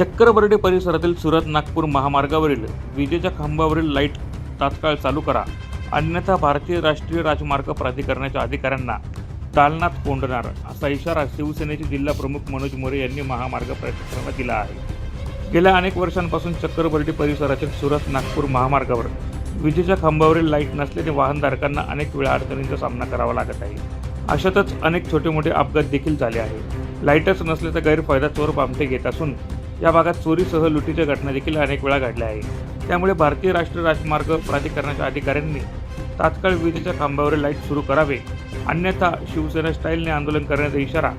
चक्करबर्डे परिसरातील सुरत नागपूर महामार्गावरील विजेच्या खांबावरील लाइट तात्काळ चालू करा. अन्यथा भारतीय राष्ट्रीय राजमार्ग प्राधिकरणाच्या अधिकाऱ्यांना दालनात कोंडणार असा इशारा शिवसेनेचे जिल्हा प्रमुख मनोज मोरे यांनी महामार्ग प्रशासनाला दिला आहे. गेल्या अनेक वर्षांपासून चक्करबर्डी परिसरातील सुरत नागपूर महामार्गावर विजेच्या खांबावरील लाइट नसल्याने वाहनधारकांना अनेक वेळा अडचणींचा सामना करावा लागत आहे. अशातच अनेक छोटे मोठे अपघात देखील झाले आहे लाईटच नसल्याचा गैरफायदा चोर बामटे घेत असून या भागात चोरीसह लुटीच्या घटना देखील अनेक वेळा घडल्या आहेत. त्यामुळे भारतीय राष्ट्रीय राजमार्ग प्राधिकरणाच्या अधिकाऱ्यांनी तात्काळ विजेच्या खांबावरील लाइट सुरू करावे. अन्यथा शिवसेना स्टाईलने आंदोलन करण्याचा इशारा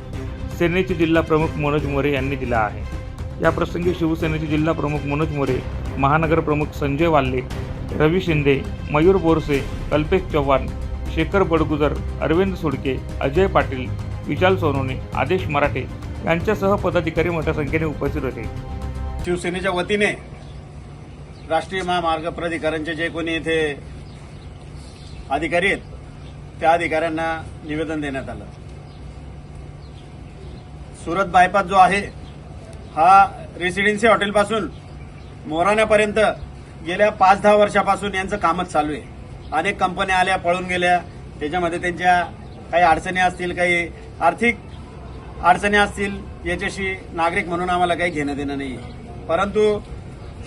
सेनेचे जिल्हा प्रमुख मनोज मोरे यांनी दिला आहे. या प्रसंगी शिवसेनेचे जिल्हा प्रमुख मनोज मोरे महानगर प्रमुख संजय वाल्ले रवी शिंदे मयूर बोरसे कल्पेश चव्हाण शेखर बडगुजर अरविंद सुडके अजय पाटील विशाल सोनोने आदेश मराठे यांच्यासह पदाधिकारी मोठ्या संख्येने उपस्थित होते. शिवसेनेच्या वतीने राष्ट्रीय महामार्ग प्राधिकरणचे जे कोणी इथे अधिकारी आहेत त्या अधिकाऱ्यांना निवेदन देण्यात आलं. सुरत बायपास जो आहे हा रेसिडेन्सी हॉटेलपासून मोराण्यापर्यंत गेल्या पाच दहा वर्षापासून यांचं कामच चालू आहे. अनेक कंपन्या आल्या पळून गेल्या. त्याच्यामध्ये त्यांच्या काही अडचणी असतील काही आर्थिक अडचणी असतील याच्याशी नागरिक म्हणून आम्हाला काही घेणं देणं नाही परंतु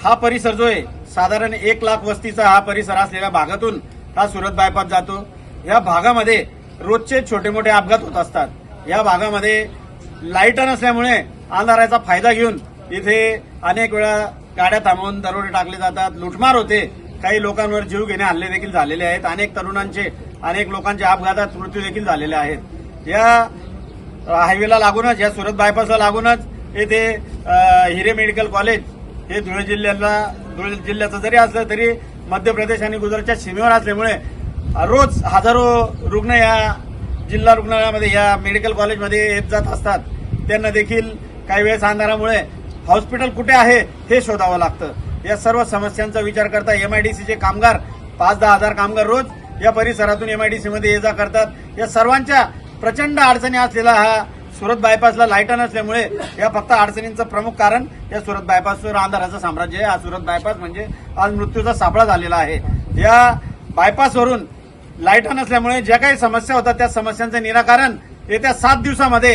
हा परिसर जो आहे साधारण एक लाख वस्तीचा हा परिसर असलेल्या भागातून हा सुरत बायपास जातो. या भागामध्ये रोजचे छोटे मोठे अपघात होत असतात. या भागामध्ये लाइट नसल्यामुळे अंधाराचा फायदा घेऊन इथे अनेक वेळा गाड्या थांबवून दरोडे टाकले जातात. लुटमार होते. काही लोकांवर जीव घेणे हल्ले देखील झालेले आहेत. अनेक तरुणांचे अनेक लोकांच्या अपघातात मृत्यू देखील झालेले आहेत. या हायवेला लागूनच या सुरत बायपासला लागूनच येथे हिरे मेडिकल कॉलेज हे धुळे जिल्ह्याला धुळे जिल्ह्याचं जरी असलं तरी मध्य प्रदेश आणि गुजरातच्या सीमेवर असल्यामुळे रोज हजारो रुग्ण या जिल्हा रुग्णालयामध्ये या मेडिकल कॉलेजमध्ये येत जात असतात. त्यांना देखील काही वेळेस अंधारामुळे हॉस्पिटल कुठे आहे हे शोधावं लागतं. या सर्व समस्यांचा विचार करता एमआयडीसीचे कामगार पाच दहा हजार कामगार रोज या परिसरातून एमआयडीसीमध्ये ये जा करतात. या सर्वांच्या प्रचंड अडचणी असलेला हा सुरत बायपासला लाइट नसल्यामुळे या फक्त अडचणींचं प्रमुख कारण या सुरत बायपासवर अंधाराचं साम्राज्य आहे. हा सुरत बायपास म्हणजे आज मृत्यूचा सापळा झालेला आहे. या बायपासवरून लाइट नसल्यामुळे ज्या काही समस्या होतात त्या समस्यांचं निराकरण येत्या सात दिवसामध्ये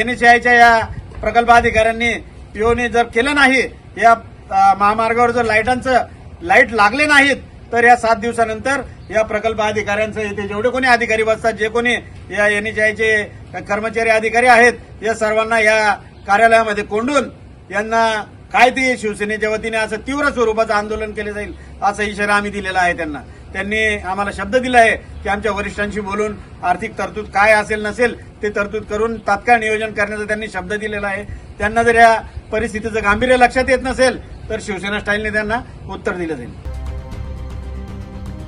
एनएचआयच्या या प्रकल्प अधिकाऱ्यांनी पीओने जर केलं नाही या महामार्गावर जर लाईटांचं लाइट लागले नाहीत तर या सात दिवसानंतर या प्रकल्प अधिकाऱ्यांचं येथे जेवढे कोणी अधिकारी बसतात जे कोणी या एनएचआयचे कर्मचारी अधिकारी आहेत या सर्वांना या कार्यालयामध्ये कोंडून यांना काय ते शिवसेनेच्या वतीने असं तीव्र स्वरूपाचं आंदोलन केलं जाईल असा इशारा आम्ही दिलेला आहे त्यांना. त्यांनी आम्हाला शब्द दिला आहे की आमच्या वरिष्ठांशी बोलून आर्थिक तरतूद काय असेल नसेल ते तरतूद करून तात्काळ नियोजन करण्याचा त्यांनी शब्द दिलेला आहे. त्यांना जर या परिस्थितीचं गांभीर्य लक्षात येत नसेल तर शिवसेना स्टाईलने त्यांना उत्तर दिलं जाईल.